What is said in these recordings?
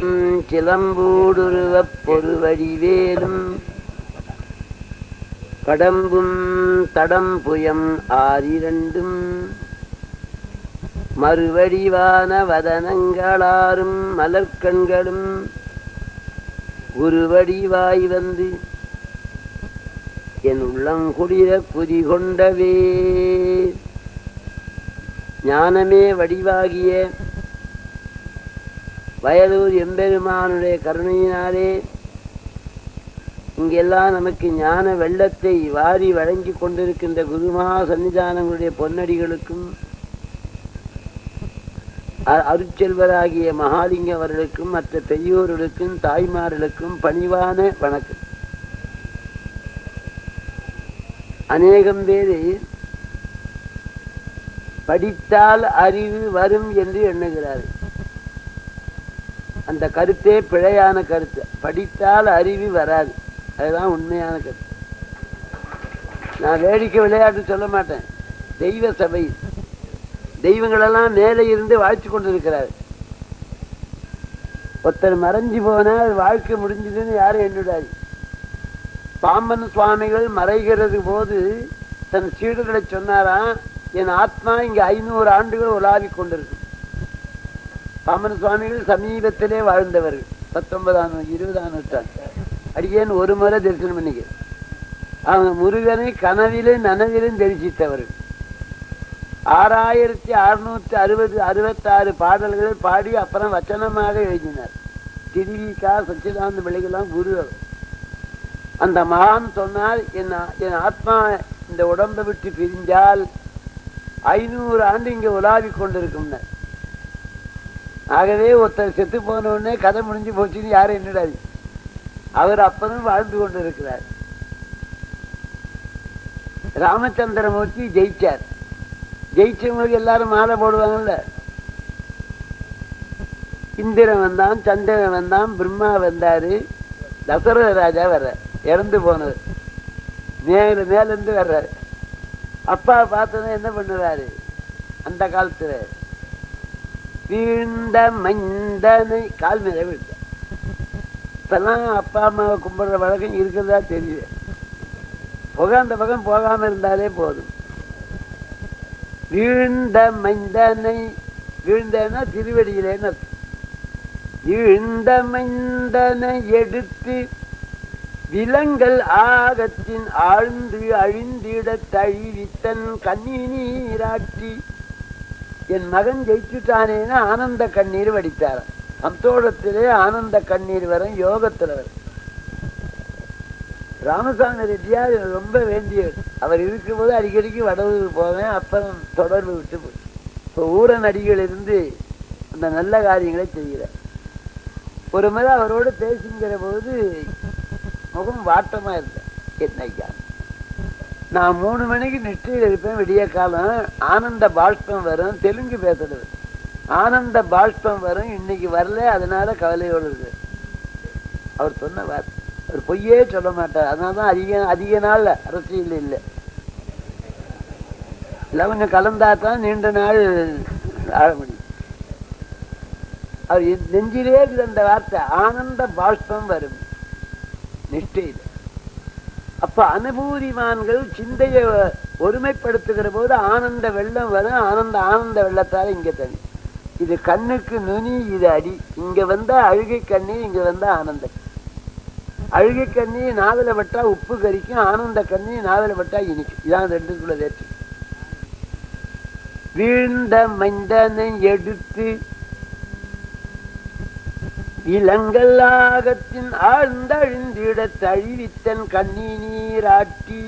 சிலம்பூடுருவப் பொருவடிவேலும் கடம்பும் தடம்புயம் ஆறிரண்டும். மறுவடிவான வதனங்களாரும் மலர்கண்களும். குருவடிவாய் வந்து என் உள்ளம் குளிர குதி கொண்டவே. ஞானமே வடிவாகிய வயலூர் எம்பெருமானுடைய கருணையினாலே இங்கெல்லாம் நமக்கு ஞான வெள்ளத்தை வாரி வழங்கி கொண்டிருக்கின்ற குருமகா சன்னிதானங்களுடைய பொன்னடிகளுக்கும் அ- அருட்செல்வராகிய மகாலிங்க அவர்களுக்கும் மற்ற பெரியோர்களுக்கும் தாய்மார்களுக்கும் பணிவான வணக்கம். அநேகம் பேர் படித்தால் அறிவு வரும் என்று எண்ணுகிறார்கள். அந்த கருத்தே பிழையான கருத்து. படித்தால் அறிவு வராது. அதுதான் உண்மையான கருத்து. நான் வேடிக்கை விளையாட்டு சொல்ல மாட்டேன். தெய்வ சபை. தெய்வங்களெல்லாம் மேலே இருந்து வாழ்த்து கொண்டிருக்கிறார். ஒருத்தர் மறைஞ்சு போனால் வாழ்க்கை முடிஞ்சதுன்னு யாரும் எண்ணிடாது. பாம்பன் சுவாமிகள் மறைகிறது போது தன் சீடர்களை சொன்னாராம் என் ஆத்மா இங்கே ஐநூறு ஆண்டுகள் உலாவிக் கொண்டிருக்கு பாம்பன் சுவாமிகள் சமீபத்திலே வாழ்ந்தவர்கள் பத்தொன்பதாம் இருபதாம் நூற்றாண்டு. அடியேன் ஒரு முறை தரிசனம் பண்ணிக்க. அவங்க முருகனை கனவிலும் நனவிலும் தரிசித்தவர்கள் ஆறாயிரத்தி அறுநூத்தி அறுபது அறுபத்தாறு பாடல்கள் பாடி அப்புறம் வச்சனமாக எழுதினார். திருவிக்கா சச்சிதானந்த பிள்ளைகள்லாம் குரு அவர். அந்த மகான் சொன்னால் என் என் ஆத்மா இந்த உடம்பை விட்டு பிரிஞ்சால் ஐநூறு ஆண்டு இங்கே உலாவிக் கொண்டிருக்கும்னார். ஆகவே ஒருத்தர் செத்து போன உடனே கதை முடிஞ்சு போச்சுன்னு யாரும் என்னடாது அவர் அப்பதும் வாழ்ந்து கொண்டு இருக்கிறார் ராமச்சந்திரமூர்த்தி ஜெயிச்சார். ஜெயிச்சவங்களுக்கு எல்லாரும் மாலை போடுவாங்கல்ல? இந்திரன் வந்தான் சந்திரன் வந்தான் பிரம்மா வந்தாரு. தசரத ராஜா வர்ற இறந்து போனவர். மேல மேலிருந்து வர்றாரு. அப்பா பார்த்ததும் என்ன பண்ணுறாரு? அந்த காலத்துல வீழ்ந்த மைந்தனு கால் மேல விழுந்த. இப்பெல்லாம் அப்பா அம்மாவை கும்பிடுற வழக்கம் இருக்கிறதா தெரியுது புகை அந்த பக்கம் போகாம இருந்தாலே போதும். வீழ்ந்த மைந்தனை வீழ்ந்தேன்னா திருவடியிலேன்னு வீழ்ந்த மைந்தனை எடுத்து விலங்கல் ஆகத்தின் ஆழ்ந்து அழிந்திட தழுவித்தன் கண்ணி நீராட்டி என் மகன் ஜெயிச்சுட்டானேன்னு ஆனந்த கண்ணீர் வடித்தார். அந்தோடத்திலே ஆனந்த கண்ணீர் வரும் யோகத்துல வரும். ராமசாமி ரெட்டியார் ரொம்ப வேண்டியவர். அவர் இருக்கும்போது அடிக்கடிக்கு வடவுக்கு போவேன் அப்புறம் தொடர்பு விட்டு போச்சு இப்போ ஊர அடிகள் இருந்து அந்த நல்ல காரியங்களை செய்கிறார். ஒரு முறை அவரோடு பேசுங்கிற போது முகம் வாட்டமாக இருந்தேன் என்னைக்கான நான் மூணு மணிக்கு நிச்சயம் இருப்பேன் விடிய காலம். ஆனந்த பாஷ்பம் வரும் தெலுங்கு பேசுறது. ஆனந்த பாஷ்பம் வரும் இன்னைக்கு வரல அதனால கவலையோடு இருக்கு. அவர் சொன்ன வார்த்தை அவர் பொய்யே சொல்ல மாட்டார். அதனால தான் அதிக அதிக நாள் அரசியல் இல்லை. இல்லை கொஞ்சம் கலந்தா தான் நீண்ட நாள் ஆழ முடியும். அவர் நெஞ்சிலே இருக்குது அந்த வார்த்தை ஆனந்த பாஷ்பம் வரும். நிஷ்டையில் அப்ப அனுபூதிமான்கள் சிந்தையை ஒருமைப்படுத்துகிற போது ஆனந்த வெள்ளம் வரும். ஆனந்த ஆனந்த வெள்ளத்தால இங்க தனி இது கண்ணுக்கு நுனி இது அடி. இங்க வந்தா அழுகை கண்ணி இங்க வந்தா ஆனந்த அழுகை கண்ணி நாவல பட்டா உப்பு கரிக்கும் ஆனந்த கண்ணி நாவல பட்டா இனிக்கும். இதான் ரெண்டுக்குள்ள வேற்று. வீழ்ந்த மைந்தனை எடுத்து இளங்கல்லாகத்தின் ஆழ்ந்தழிந்திட தழிவித்தன் கண்ணி நீராட்டி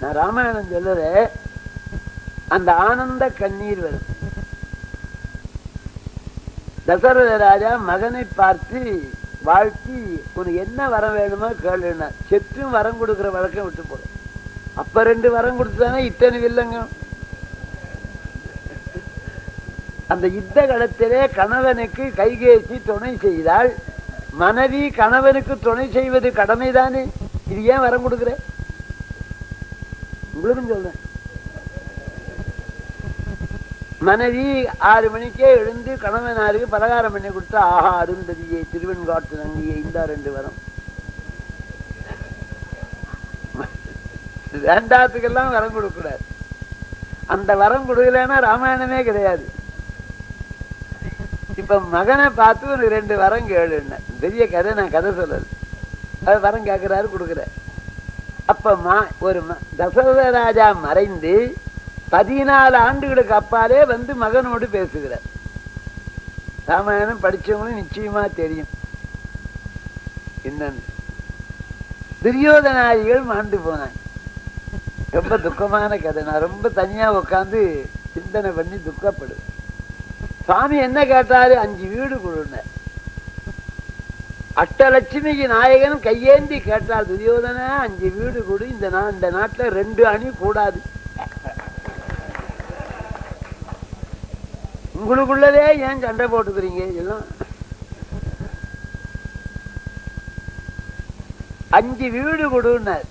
நான் ராமாயணம் சொல்லுற அந்த ஆனந்த கண்ணீர் வரும். தசரத ராஜா மகனை பார்த்து வாழ்த்தி உனக்கு என்ன வரம் வேணுமோ கேளுன்னா செற்றும் வரம் கொடுக்கிற வழக்கம் விட்டு போடு அப்ப ரெண்டு வரம் கொடுத்தானே இத்தனை வில்லங்க அந்த யுத்த களத்திலே கணவனுக்கு கைகேசி துணை செய்தால் மனைவி கணவனுக்கு துணை செய்வது கடமைதானே? இது ஏன் வரம் கொடுக்குற? உங்களுக்கும் சொல்றேன். மனைவி ஆறு மணிக்கே எழுந்து கணவனாருக்கு பலகாரம் பண்ணி கொடுத்தா ஆஹா அருந்ததியை திருவெண்காட்டு நங்கியை இந்த ரெண்டு வரம். வேண்டாத்துக்கெல்லாம் வரம் கொடுக்கூடாது. அந்த வரம் கொடுக்கலன்னா ராமாயணமே கிடையாது. இப்ப மகனை பார்த்து ஒரு ரெண்டு வரம் கேளுன்னு பெரிய கதை நான் கதை சொல்லல. அது வரம் கேட்கிறாரு கொடுக்குற அப்ப மா ஒரு தசரத ராஜா மறைந்து பதினாலு ஆண்டுகளுக்கு அப்பாலே வந்து மகனோடு பேசுகிறார். ராமாயணம் படிச்சவங்களும் நிச்சயமா தெரியும். என்னன்னு. துரியோதனாதிகள் மாண்டு போனாங்க. ரொம்ப துக்கமான கதை. நான் ரொம்ப தனியா உட்காந்து சிந்தனை பண்ணி துக்கப்படுவேன். சாமி என்ன கேட்டாரு அஞ்சு வீடு கொடுன அட்டலட்சுமிக்கு நாயகன் கையேந்தி கேட்டார் துரியோதனா அஞ்சு வீடு கொடு இந்த நா இந்த நாட்டுல ரெண்டு அணி கூடாது உங்களுக்குள்ளதே ஏன் சண்டை போட்டுக்கிறீங்க இதெல்லாம் அஞ்சு வீடு கொடுன்னார்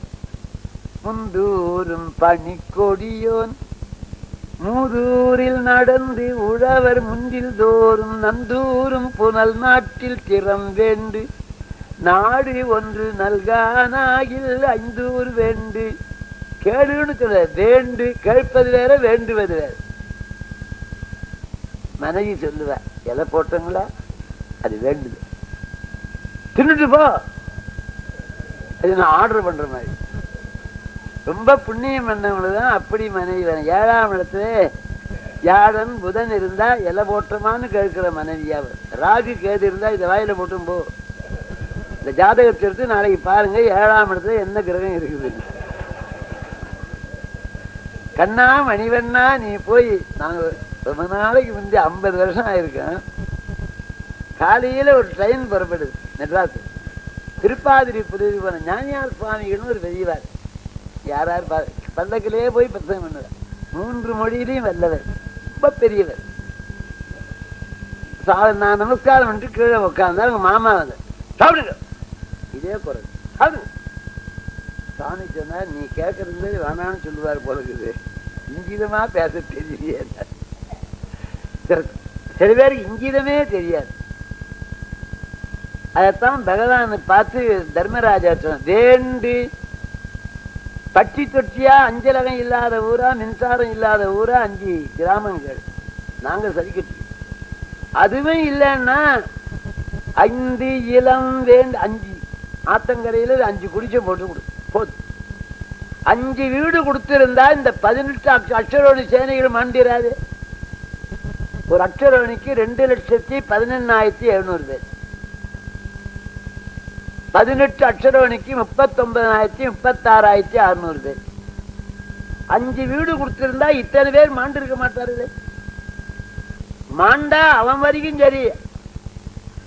முந்தூரும் பனிக்கொடியோன் மூதூரில் நடந்து உழவர் முன்றில் தோறும் நந்தூரும் புனல் நாட்டில் திறம் வேண்டு. நாடு ஒன்று நல்கானாகில் ஐந்தூர் வேண்டு. கேளுன்னு சொல்ல வேண்டு கேட்பது வேற வேண்டுவது வேற. மனைவி சொல்லுவ இலை போட்டங்களா? அது வேண்டுது. தின்னுட்டு போ. அது நான் ஆர்டர் பண்ற மாதிரி. ரொம்ப புண்ணியம் பண்ணவங்களுக்கு தான் அப்படி மனைவி வேணும். ஏழாம் இடத்துல யாழன் புதன் இருந்தா இலை போட்டோமான்னு கேட்கிற மனைவியா ராகு கேது இருந்தா இதை வாயில போட்டும் போ. இந்த ஜாதகத்தை எடுத்து நாளைக்கு பாருங்க ஏழாம் இடத்துல என்ன கிரகம் இருக்குது. கண்ணா மணிவண்ணா நீ போய் நாங்க ரொம்ப நாளைக்கு முந்தி ஐம்பது வருஷம் ஆயிருக்கேன். காலையில ஒரு ட்ரெயின் புறப்படுது மெட்ராஸ். திருப்பாதிரி புதிய போன ஞானியார் சுவாமிகள்னு ஒரு பெரியவார். யார் யார் பல்லக்கிலே போய் பிரசங்கம் பண்ணுவார் மூன்று மொழியிலையும் வல்லவர். ரொம்ப பெரியவர். நான் நமஸ்காரம் பண்ணிட்டு கீழே உட்கார்ந்தார் உங்க மாமா வந்து சாப்பிடுங்க. இதே குரல். சாப்பிடுங்க. சாமி சொன்னார் நீ கேட்கறது வேணான்னு சொல்லுவார் போலக்குது இங்கிதமா பேச தெரியல. சில- பேருக்கு இங்கிதமே தெரியாது. அதைத்தான் பகவானை பார்த்து தர்மராஜா சொன்ன வேண்டு பட்டி தொட்சியா அஞ்சலகம் இல்லாத ஊரா மின்சாரம் இல்லாத ஊரா அஞ்சு கிராமங்கள். நாங்க சரிக்கட்டு அதுவும் இல்லைன்னா ஐந்து இளம் வேண்டு அஞ்சு ஆத்தங்கரையில் ஒரு அஞ்சு குடிச்சை போட்டு கொடு. போதும். அஞ்சு வீடு கொடுத்திருந்தா இந்த பதினெட்டு அக்ஷ- அக்ஷரோணி சேனைகள் மாண்டிராது. ஒரு அக்ஷரோணிக்கு ரெண்டு லட்சத்தி பதினெண்ணாயிரத்தி எழுநூறு பேர். பதினெட்டு அக்ஷரவணிக்கு முப்பத்தொன்பதாயிரத்தி முப்பத்தாறாயிரத்தி அறுநூறு பேர். அஞ்சு வீடு கொடுத்திருந்தா இத்தனை பேர் மாண்டிருக்க மாட்டாரு மாண்டா அவன் வரைக்கும் சரி.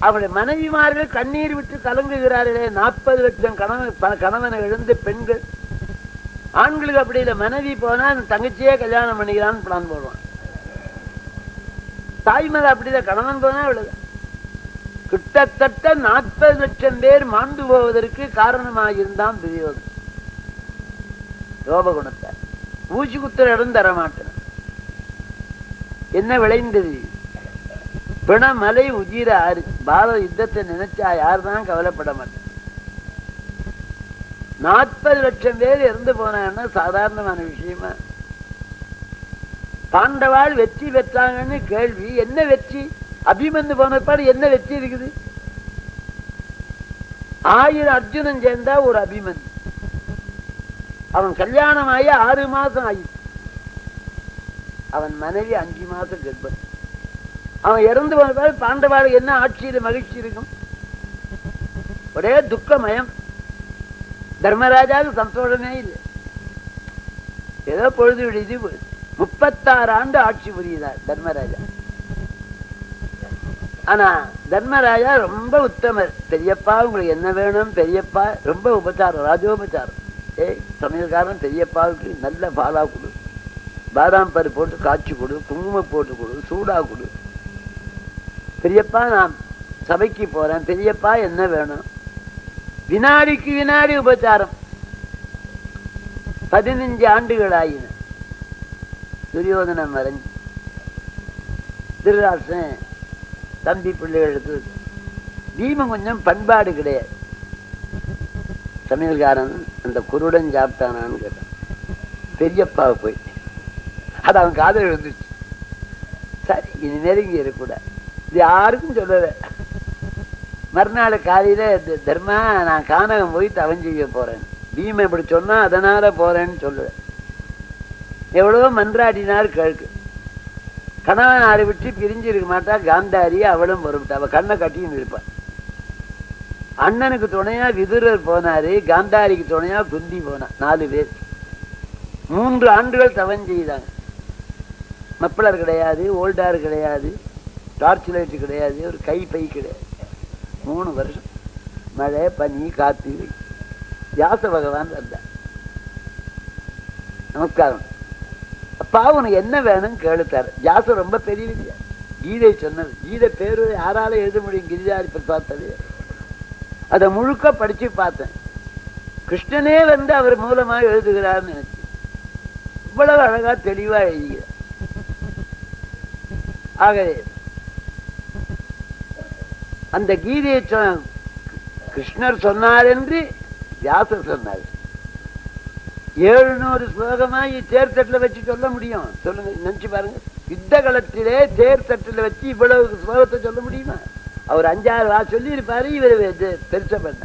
அவனுடைய மனைவிமார்கள் கண்ணீர் விட்டு கலங்குகிறார்களே. நாற்பது லட்சம் கணவன் கணவனை இழந்த பெண்கள். ஆண்களுக்கு அப்படி இல்லை. மனைவி போனா அந்த தங்கச்சியே கல்யாணம் பண்ணிக்கிறான்னு பிளான் போடுவான். தாய்மலை அப்படிதான். கணவன் போனா அவ்வளவுதான். கிட்டத்தட்ட நாற்பது லட்சம் பேர் மாண்டு போவதற்கு காரணமாகியிருந்தான் துரியோதன். ரோபகுணத்தை ஊசி குத்துற இடம் தர மாட்டேன். என்ன விளைந்தது? பிணமலை உஜிர ஆறு. பாரத யுத்தத்தை நினைச்சா யாருதான் கவலைப்பட மாட்டேன். நாற்பது லட்சம் பேர் இறந்து போனாங்கன்னா சாதாரணமான விஷயமா? பாண்டவாள் வெற்றி பெற்றாங்கன்னு கேள்வி. என்ன வெற்றி? அபிமந்து போன பாடு என்ன வெற்றி இருக்குது? ஆயிரம் அர்ஜுனன் சேர்ந்தா ஒரு அபிமன். அவன் கல்யாணம் ஆகி ஆறு மாசம் ஆகி அவன் மனைவி அஞ்சு மாசம் கர்ப்பம். அவன் இறந்து போன பாண்டவாடு என்ன ஆட்சியில மகிழ்ச்சி இருக்கும்? ஒரே துக்கமயம். தர்மராஜாவுக்கு சந்தோஷமே இல்லை. ஏதோ பொழுது விடுதி முப்பத்தாறு ஆண்டு ஆட்சி புரியுதார் தர்மராஜா. ஆனா தர்மராஜா ரொம்ப உத்தமர். பெரியப்பா உங்களுக்கு என்ன வேணும்? பெரியப்பா ரொம்ப உபச்சாரம் ராஜோபச்சாரம். ஏய் சமையல்காரன் பெரியப்பாவுக்கு நல்ல பாலா கொடு. பாதாம் பரு போட்டு காய்ச்சி கொடு குங்குமம் போட்டு கொடு சூடா கொடு. பெரியப்பா நான் சபைக்கு போறேன். பெரியப்பா என்ன வேணும்? வினாடிக்கு வினாடி உபச்சாரம். பதினஞ்சு ஆண்டுகள் ஆயின துரியோதனன் மறைஞ்சு திருராசன் தம்பி பிள்ளைகளுக்கு பீமன் கொஞ்சம் பண்பாடு கிடையாது. சமையல்காரன் அந்த குருடன் சாப்பிட்டானான்னு கேட்டான். பெரியப்பா போயிட்டு அது அவன் காதல் இருந்துச்சு சரி இனிமேல் நெருங்கி இருக்கக்கூடாது. இது யாருக்கும் சொல்லலை. மறுநாள் காலையில் தர்மா நான் கானகம் போய் தவன் செய்ய போகிறேன் பீமை இப்படி சொன்னால் அதனால் போகிறேன்னு சொல்லுவேன். எவ்வளோ மன்றாடினார் கேட்கு கணவன் ஆறு விட்டு பிரிஞ்சு இருக்க மாட்டா காந்தாரி அவளும் பொறுப்பிட்டா அவ கண்ணை கட்டின்னு இருப்பாள் அண்ணனுக்கு துணையா விதுரர் போனாரு காந்தாரிக்கு துணையா குந்தி போனா நாலு பேர். மூன்று ஆண்டுகள் தவம் செய்தாங்க. மப்பிளர் கிடையாது ஓல்டார் கிடையாது டார்ச் லைட் கிடையாது ஒரு கை பை கிடையாது. மூணு வருஷம். மழை பனி காத்து வியாச பகவான் வந்தார். நமஸ்காரம். அப்பா உனக்கு என்ன வேணும்னு கேளுத்தார். வியாசம் ரொம்ப பெரிய வித்தியா கீதை சொன்னது. கீதை பேரு யாரால எழுத முடியும்? கிரிஜாரி பிரசாத்தது அதை முழுக்க படிச்சு பார்த்தேன். கிருஷ்ணனே வந்து அவர் மூலமா எழுதுகிறார்னு நினைச்சு. இவ்வளவு அழகா தெளிவா எழுதுகிறார். ஆகவே அந்த கீதையை கிருஷ்ணர் சொன்னார் என்று வியாசர் சொன்னார். எழுநூறு ஸ்லோகமா தேர்தட்டில் வச்சு சொல்ல முடியும். சொல்லுங்க நினைச்சு பாருங்க. யுத்த காலத்திலே தேர்தட்டில் வச்சு இவ்வளவு ஸ்லோகத்தை சொல்ல முடியுமா? அவர் அஞ்சாறு வா சொல்லி இருப்பாரு இவர் பெருசை பண்ண.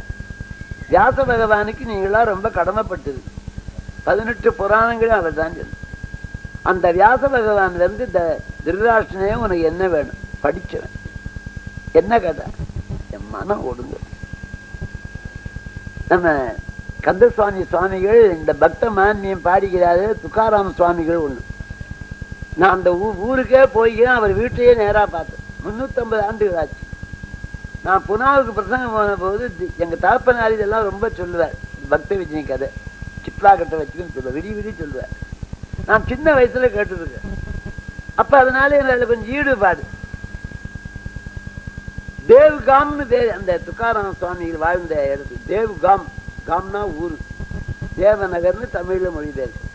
வியாச பகவானுக்கு நீங்களாம் ரொம்ப கடமைப்பட்டது. பதினெட்டு புராணங்களும் அவர் தான் சொல்லு அந்த வியாச பகவான் வந்து இந்த திருராஷ்டனே உனக்கு என்ன வேணும்? படிச்சவன். என்ன கதை? என் மனம் ஒடுங்க நம்ம கந்தசுவாமி சுவாமிகள் இந்த பக்த மான்மியம் பாடுகிறாரு துக்காராம சுவாமிகள் ஒண்ணு. நான் அந்த ஊருக்கே போய்க்கிறேன் அவர் வீட்டையே நேரா பார்த்தேன் முன்னூத்தம்பது ஆண்டுகள் ஆச்சு. நான் புனாவுக்கு பிரசங்கம் போன போது எங்க தகப்பனார் இதெல்லாம் ரொம்ப சொல்லுவார். பக்த விஜய் கதை. சிப்லா கட்டை வச்சுக்கன்னு சொல்லுவேன் விடி விடி சொல்லுவார். நான் சின்ன வயசுல கேட்டுருக்கேன் அப்ப அதனால எனக்கு கொஞ்சம் ஈடுபாடு தேவ்காம்னு பேர் அந்த துக்காராம சுவாமிகள் வாழ்ந்த இடத்து தேவ்காம். காம்னா ஊர். தேவநகர்னு தமிழில் மொழிபெயர்க்கு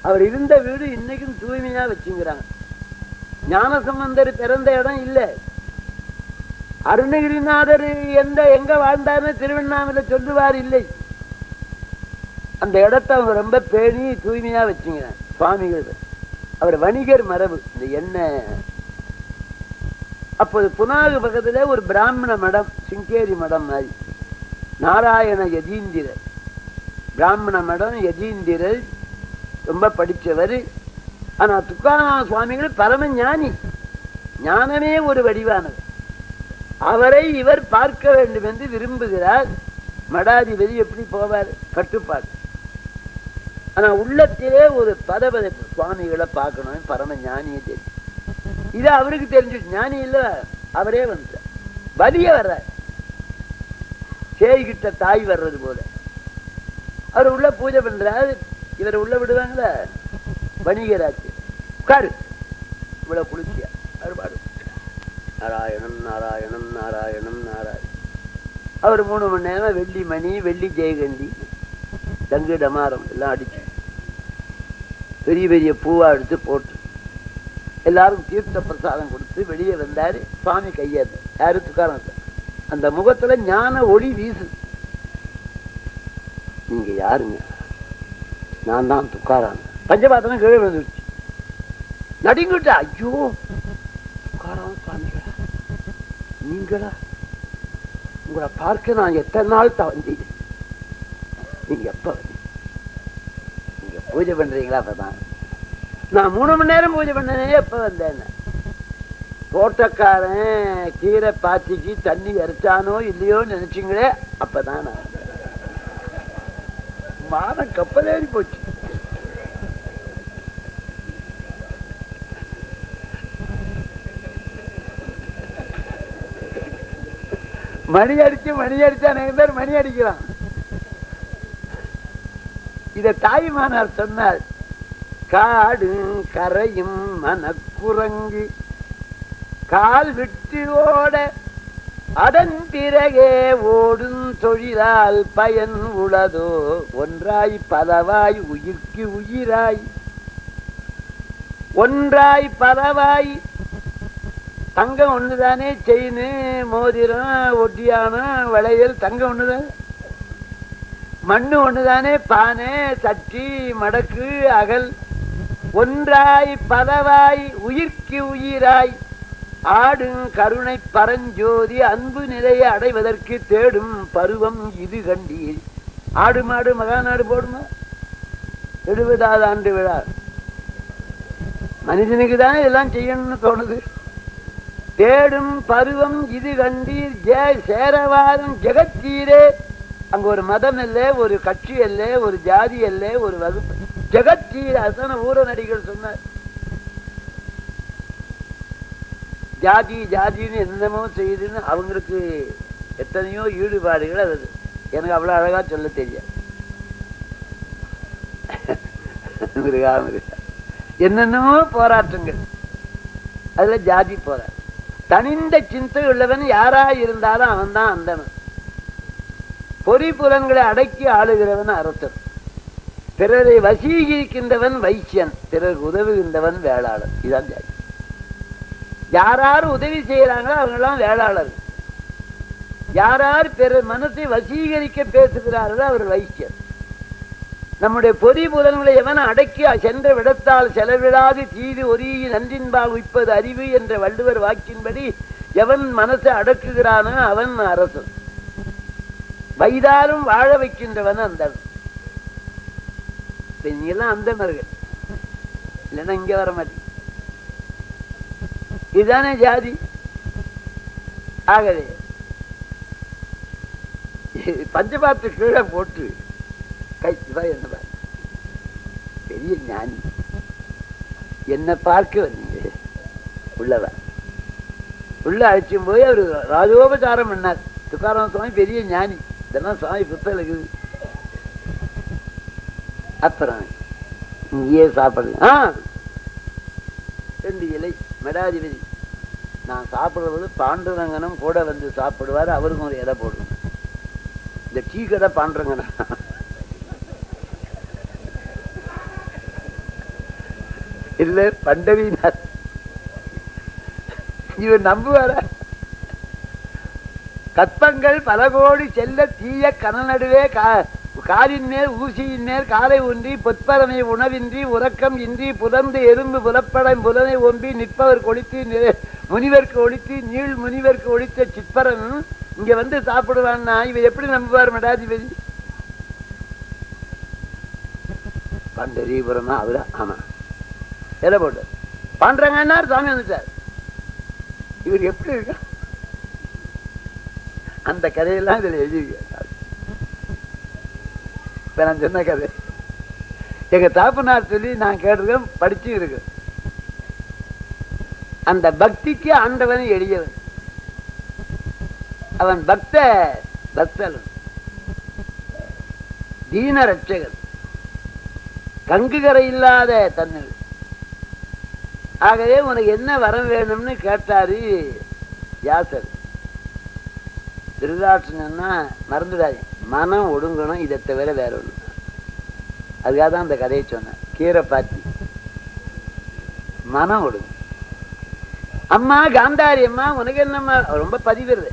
அவர் இருந்த வீடு இன்னைக்கும் தூய்மையா வச்சுங்கிறாங்க. ஞானசம்பந்தர் பிறந்த இடம் இல்லை. அருணகிரிநாதர் எந்த எங்க வாழ்ந்தாருன்னு திருவண்ணாமலை சொல்லுவார் இல்லை. அந்த இடத்த அவங்க ரொம்ப பேணி தூய்மையா வச்சுங்கிறாங்க. சுவாமிகள் அவர் வணிகர் மரபு இந்த எண்ணெய் அப்போது புனாகு பக்கத்துல ஒரு பிராமண மடம் சிங்கேரி மடம் மாதிரி. நாராயண யதீந்திரர் பிராமண மடம் யதீந்திரர் ரொம்ப படிச்சவர் ஆனா துக்காராம சுவாமிகள் பரம ஞானி ஞானமே ஒரு வடிவானது அவரை இவர் பார்க்க வேண்டும் என்று விரும்புகிறார். மடாதிபதி எப்படி போவார்? கட்டுப்பாடு. ஆனா உள்ளத்திலே ஒரு பதபதைப்பு சுவாமிகளை பார்க்கணும். பரம ஞானியை தெரியும். இது அவருக்கு தெரிஞ்சு ஞானி இல்ல அவரே வந்துட்டார். வலிய வர்றார். சேய்கிட்ட தாய் வர்றது போல. அவர் உள்ள பூஜை பண்றாரு. இவர் உள்ள விடுவாங்களா? வணிகராச்சு உட்காரு. இவ்வளவு குளிர்ச்சியா? அவர் நாராயணம் நாராயணம் நாராயணம் நாராயணம். அவர் மூணு மணி நேரம் வெள்ளி மணி வெள்ளி ஜெயகண்டி தங்கு டமாரம் எல்லாம் அடிச்சு. பெரிய பெரிய பூவா எடுத்து போட்டு. எல்லாரும் தீர்த்த பிரசாதம் கொடுத்து வெளியே வந்தாரு. சுவாமி கையாது யாரு துக்காரம் சார்? அந்த முகத்துல ஞான ஒளி வீசு. நீங்க யாருங்க? நான் தான் துக்காரான். பஞ்சபாத்திரம் கீழே விழுந்துருச்சு. நடிங்கிட்டா ஐயோ! துக்காராம் சுவாமிகளா நீங்களா? உங்களை பார்க்க நான் எத்தனை நாள் தவந்தேன் நீங்க எப்ப நீங்க பூஜை பண்றீங்களா அப்பதான்? நான் மூணு மணி நேரம் பூஜை பண்ணனே எப்ப வந்தேன் தோட்டக்காரன் கீரை பாத்திக்கு தண்ணி இறைச்சானோ இல்லையோ நினைச்சீங்களே அப்பதான். நான் மானம் கப்பலேறி போச்சு. மணி அடிச்சு மணி அடிச்சா நிறைய பேர் மணி அடிக்கிறான் இத தாய்மானார் சொன்னார் காடும் கரையும் மனக்குரங்கு கால் விட்டு ஓட. அதன் பிறகே ஓடும் தொழிலால் பயன் உளதோ. ஒன்றாய் பலவாய் உயிர்க்கு உயிராய். ஒன்றாய் பலவாய். தங்கம் ஒண்ணுதானே செயின் மோதிரம் ஒட்டியானம் வளையல் தங்கம் ஒண்ணுதான் மண்ணு ஒண்ணுதானே பானை சட்டி மடக்கு அகல். ஒன்றாய் பலவாய் உயிர்க்கு உயிராய். ஆடும் கருணை பரஞ்சோதி அன்பு நிலையை அடைவதற்கு தேடும் பருவம் இது கண்டீர். ஆடு மாடு மகாநாடு போடுமா? எழுபதாவது ஆண்டு விழா. மனிதனுக்கு தான் இதெல்லாம் செய்யணும்னு தோணுது. தேடும் பருவம் இது கண்டீர். ஜே சேரவாதம் ஜெகத்தீரே. அங்க ஒரு மதம் இல்லை ஒரு கட்சி இல்லை ஒரு ஜாதி இல்லை ஒரு வகுப்பு. ஜெகத்தீர் அசன ஊர நடிகர் சொன்னார். ஜாதி ஜாதின்னு என்னமோ செய்யுதுன்னு அவங்களுக்கு எத்தனையோ ஈடுபாடுகள் அது. எனக்கு அவ்வளவு அழகா சொல்ல தெரியாது. மிருகா மிருகா. என்னென்னமோ போராட்டங்கள். அதுல ஜாதி போராட்டம். தனிந்த சிந்தை உள்ளவன் யாரா இருந்தாலும் அவன் தான் அந்தவன் பொறி புலன்களை அடக்கி ஆளுகிறவன் அரசன் பிறரை வசீகரிக்கின்றவன் வைசியன். பிறருக்கு உதவுகின்றவன் வேளாளன். இதான் ஜாதி. யாராரு உதவி செய்யறாங்களோ அவங்கெல்லாம் வேளாளர். யாரார் பிற மனத்தை வசீகரிக்க பேசுகிறார்களோ அவர் வைசியர் நம்முடைய பொறி புலன்களை எவன் அடக்கி சென்ற விடத்தால் செலவிடாது தீது ஒரிய நன்றின்பா உய்ப்பது அறிவு என்ற வள்ளுவர் வாக்கின்படி எவன் மனசை அடக்குகிறானோ அவன் அரசன். வைதாலும் வாழ வைக்கின்றவன் அந்த நீங்கெல்லாம் அந்தனர்கள் இல்லைன்னா இங்க வர மாட்டேன் இதுதானே ஜாதி? ஆகவே பஞ்சபாத்து கீழே போட்டு கை இவா என்ன பெரிய ஞானி. என்ன பார்க்க வந்தீங்க. உள்ளவா உள்ள அழைச்சும் போய் அவர் ராஜோபச்சாரம் பண்ணார். துக்காராம சுவாமி பெரிய ஞானி. இதெல்லாம் சுவாமி புத்தகம் இருக்குது. அப்புறம் இங்கேயே சாப்பிடுங்க ஆ ரெண்டு இலை மடாதிபதி நான் சாப்பிடுறது பாண்டுரங்கனும் கூட வந்து சாப்பிடுவார் அவருக்கும் ஒரு இலை போடுவேன் இந்த டீ கடை பாண்டுரங்கனா? இல்ல பண்டவினார். இவர் நம்புவார? கற்பங்கள் பல கோடி செல்ல தீய கனல் நடுவே கா- காலின் ஊசியின் நேர் காலை ஒன்றி பொற்பரமை உணவின்றி உறக்கம் இன்றி புலர்ந்து எறும்பு புலப்படம் புலனை ஒம்பி நிற்பவர் கொளித்து முனிவருக்கு முனிவர்க்கு ஒழித்து நீள் முனிவர்க்கு ஒழித்த சிற்பரன் இங்க வந்து சாப்பிடுவான்னா இவர் எப்படி நம்புவார் மடாதிபதி? பண்டரிபுரமா அவரா ஆமா. எதை போட்டு? பாண்டரங்கன்னார் சாமி வந்துட்டார். இவர் எப்படி இருக்கா அந்த கதையெல்லாம் இதுல எழுதியிருக்காரு. இப்போ நான் சொன்ன கதை. எங்க தாப்பனார் சொல்லி நான் கேட்டிருக்கேன் படிச்சு இருக்கு. அந்த பக்திக்கு ஆண்டவன் எளியவன். அவன் பக்த பக்தன் தீன ரட்சகன் கங்குகரை இல்லாத தன்னல் ஆகவே உனக்கு என்ன வரம் வேணும்னு கேட்டாரு யாசர் திருதாட்சணன்னா மறந்துடாது மனம் ஒடுங்கணும் இதை தவிர வேற ஒண்ணு அதுக்காக தான் அந்த கதையை சொன்னேன். கீரை பாத்தி. மனம் ஒடுங்கும். அம்மா காந்தாரி அம்மா உனக்கு என்னம்மா? ரொம்ப பதிவிடுது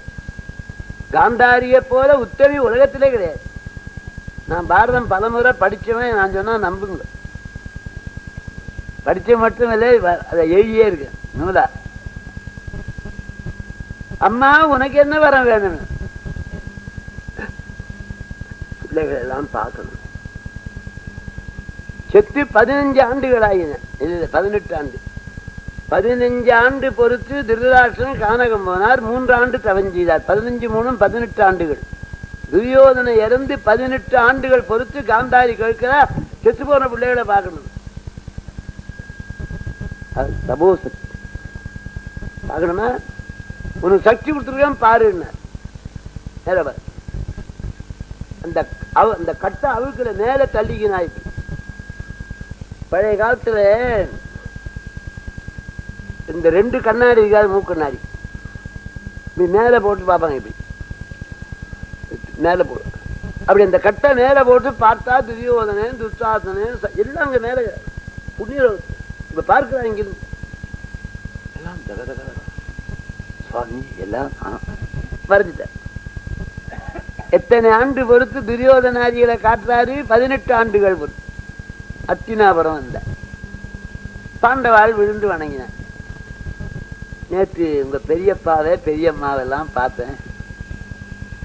காந்தாரிய போல உத்தவி உலகத்திலே கிடையாது. நான் பாரதம் பலமுறை படிச்சவன் நான் சொன்னா நம்புங்க. படிச்ச மட்டும் இல்லை அதை எழுதியே இருக்கு நூலா. அம்மா உனக்கு என்ன வரம் வேணும்? பிள்ளைகள் எல்லாம் பார்க்கணும் செத்து பதினஞ்சு ஆண்டுகள் ஆகின இல்ல பதினெட்டு ஆண்டு பதினஞ்சு ஆண்டு பொறுத்து திருதராஷ்டிரன் கானகம் போனார் மூன்று ஆண்டு தவம் செய்தார் பதினஞ்சு மூணும் பதினெட்டு ஆண்டுகள் துரியோதனை இறந்து பதினெட்டு ஆண்டுகள் பொறுத்து காந்தாரி கேட்கிறா செத்து போன பிள்ளைகளை பார்க்கணும் தபோ சக்தி பார்க்கணுமா உனக்கு சக்தி கொடுத்துருக்கேன் பாருன்னார் அந்த அவ- அந்த கட்டை அழுக்கிற மேல தள்ளிக்கினாய். பழைய காலத்துல இந்த ரெண்டு கண்ணாடி இருக்காது மூக்கண்ணாடி இப்படி மேல போட்டு பார்ப்பாங்க இப்படி. மேல போடு அப்படி அந்த கட்டை மேல போட்டு பார்த்தா துரியோதனன் துச்சாசனன் எல்லாம் அங்கே மேல புண்ணிய இப்போ பார்க்கிறாங்க இங்கிருந்து எல்லாம் தக தக சுவாமி எல்லாம் வரைஞ்சிட்டார் எத்தனை ஆண்டு பொறுத்து துரியோதனாதிகளை காட்டுறாரு? பதினெட்டு ஆண்டுகள் பொறுத்து. அத்தினாபுரம் வந்த. பாண்டவால் விழுந்து வணங்கினான் நேற்று உங்க பெரியப்பாவை பெரியம்மாவெல்லாம் பார்த்தேன்.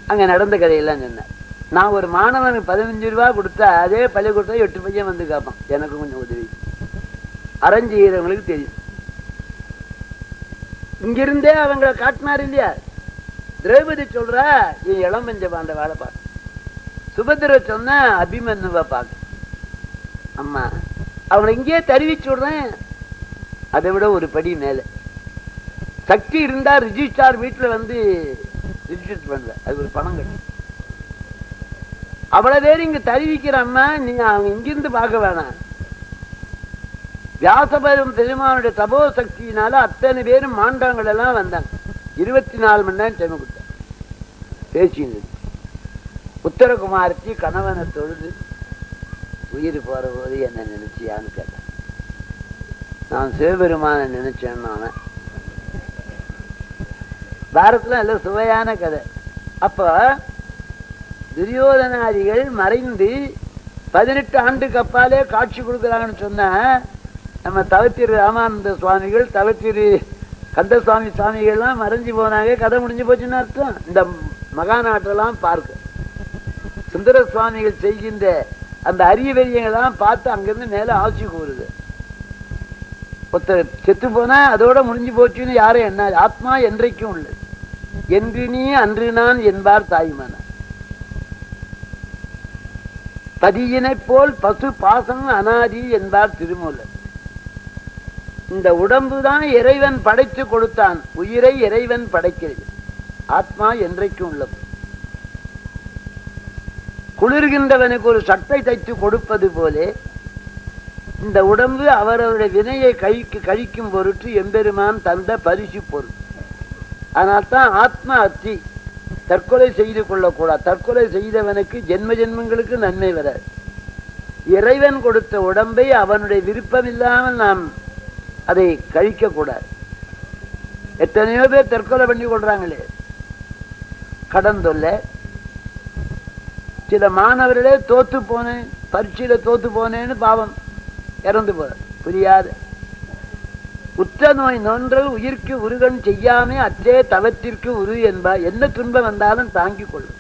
அங்க நடந்த கதையெல்லாம் சொன்னேன் நான் ஒரு மாணவனுக்கு பதினஞ்சு ரூபா கொடுத்தா அதே பள்ளிக்கூடத்தில் எட்டு பையன் வந்து கேட்பான். எனக்கு கொஞ்சம் உதவி. அரைஞ்செய்கிறவங்களுக்கு தெரியும். இங்கிருந்தே அவங்கள காட்டினார் இல்லையா? திரௌபதி சொல்ற என் இளம்பஞ்ச பாண்ட வேலை பார்க்க சுபத்திர சொன்ன அபிமன்யுவை பார்க்க அம்மா அவனை இங்கேயே தெரிவிச்சு விடுறேன். அதை விட ஒரு படி மேலே. சக்தி இருந்தா ரிஜிஸ்டார் வீட்டுல வந்து ரிஜிஸ்டர் பண்ற அது ஒரு பணம் கிடைக்கும் அவ்வளவு பேர் இங்க தெரிவிக்கிற அம்மா நீ அவங்க இங்கிருந்து பார்க்க வேணாம். வியாசபெரும் பெருமானுடைய தபோ சக்தியினால அத்தனை பேரும் மாண்டாங்கள் எல்லாம் வந்தாங்க. இருபத்தி நாலு மணி நேரம் டைம் கொடுத்தாங்க பேசினது உத்தரகுமாரத்தி கணவனை தொழுது உயிர் போற போது என்ன நினைச்சியான்னு கேட்டேன். நான் சிவபெருமானை நினைச்சேன்னு அவன் பாரத்தில் நல்ல சுவையான கதை. அப்ப துரியோதனாதிகள் மறைந்து பதினெட்டு ஆண்டுக்கு அப்பாலே காட்சி கொடுக்குறாங்கன்னு சொன்ன நம்ம தவத்திரு ராமானந்த சுவாமிகள் தவத்திரு கந்தசுவாமி சுவாமிகள்லாம் மறைஞ்சு போனாங்க கதை முடிஞ்சு போச்சுன்னு அர்த்தம். இந்த மகாநாட்டெல்லாம் பார்க்க. சுந்தர சுவாமிகள் செய்கின்ற அந்த அரிய வெறியங்கள்லாம் பார்த்து அங்கிருந்து மேல ஆட்சி கூறுது. ஒருத்தர் செத்து போனா அதோட முடிஞ்சு போச்சுன்னு யாரும் என்ன ஆத்மா என்றைக்கும் உள்ளது. என்று நீ அன்று நான் என்பார் தாய்மான பதியினைப் போல் பசு பாசம் அனாதி என்பார் திருமூலர். இந்த உடம்பு தான் இறைவன் படைத்து கொடுத்தான். உயிரை இறைவன் படைக்கிறது. ஆத்மா என்றைக்கும் உள்ளது. குளிர்கின்றவனுக்கு ஒரு சட்டை தைத்து கொடுப்பது போலே இந்த உடம்பு அவரவருடைய வினையை கழிக்கு கழிக்கும் பொருட்டு எம்பெருமான் தந்த பரிசு பொருள். அதனால்தான் ஆத்மா அத்தி தற்கொலை செய்து கொள்ளக்கூடாது. தற்கொலை செய்தவனுக்கு ஜென்ம ஜென்மங்களுக்கு நன்மை வராது. இறைவன் கொடுத்த உடம்பை அவனுடைய விருப்பம் இல்லாமல் நாம் அதை கழிக்க கூடாது எத்தனையோ பேர் தற்கொலை பண்ணி கொள்றாங்களே. கடன் தொல்லை சில மாணவர்களே தோத்து போனேன் பரீட்சையில தோத்து போனேன்னு பாவம். இறந்து போற. புரியாது. உற்ற நோய் நோன்றல் உயிர்க்கு உருகன் செய்யாமே அற்றே தவத்திற்கு உரு என்பா என்ன துன்பம் வந்தாலும் தாங்கிக் கொள்ளும்.